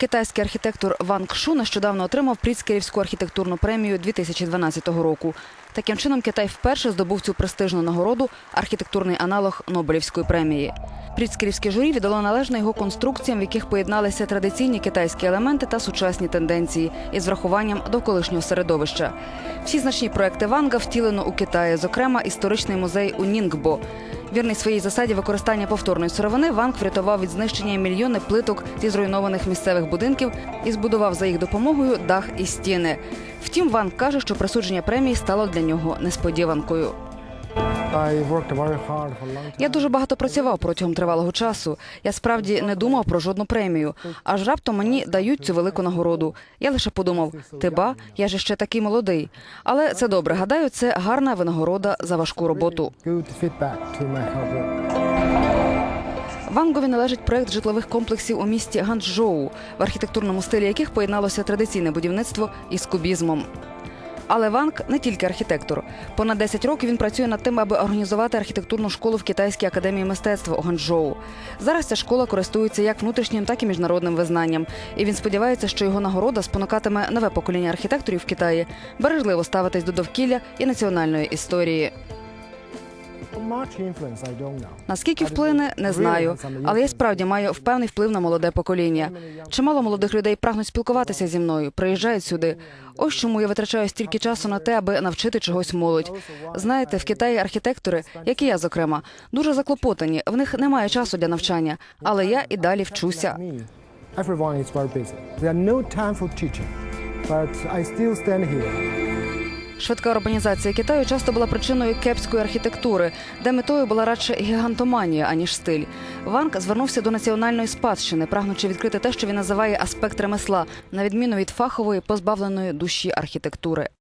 Китайський архітектор Ван Кшу нещодавно отримав Пріцкерівську архітектурну премію 2012 року. Таким чином, Китай вперше здобув цю престижну нагороду архітектурний аналог Нобелівської премії. Пріцкерівське журі віддало належне його конструкціям, в яких поєдналися традиційні китайські елементи та сучасні тенденції із врахуванням довколишнього середовища. Всі значні проекти Ванга втілено у Китаї, зокрема історичний музей у Нінгбо. Вірний своїй засаді використання повторної сировини Ванк врятував від знищення мільйони плиток зі зруйнованих місцевих будинків і збудував за їх допомогою дах і стіни. Втім, Ванк каже, що присудження премії стало для нього несподіванкою. Я дуже багато працював протягом тривалого часу. Я справді не думав про жодну премію. Аж раптом мені дають цю велику нагороду. Я лише подумав: ти ба, я ж ще такий молодий. Але це добре. Гадаю, це гарна винагорода за важку роботу. Вангові належить проект житлових комплексів у місті Ганчжоу, в архітектурному стилі яких поєдналося традиційне будівництво із кубізмом. Але Ванг не тільки архітектор. Понад 10 років він працює над тим, аби організувати архітектурну школу в Китайській академії мистецтва у Ганчжоу. Зараз ця школа користується як внутрішнім, так і міжнародним визнанням. І він сподівається, що його нагорода спонукатиме нове покоління архітекторів в Китаї бережливо ставитись до довкілля і національної історії. Наскільки вплине, не знаю. Але я справді маю певний вплив на молоде покоління. Чимало молодих людей прагнуть спілкуватися зі мною, приїжджають сюди. Ось чому я витрачаю стільки часу на те, аби навчити чогось молодь. Знаєте, в Китаї архітектори, як і я, зокрема, дуже заклопотані. В них немає часу для навчання, але я і далі вчуся. Everyone is very busy. There are no time for teaching, but I still stand here. Швидка урбанізація Китаю часто була причиною кепської архітектури, де метою була радше гігантоманія, аніж стиль. Ванг звернувся до національної спадщини, прагнучи відкрити те, що він називає аспект ремесла, на відміну від фахової, позбавленої душі архітектури.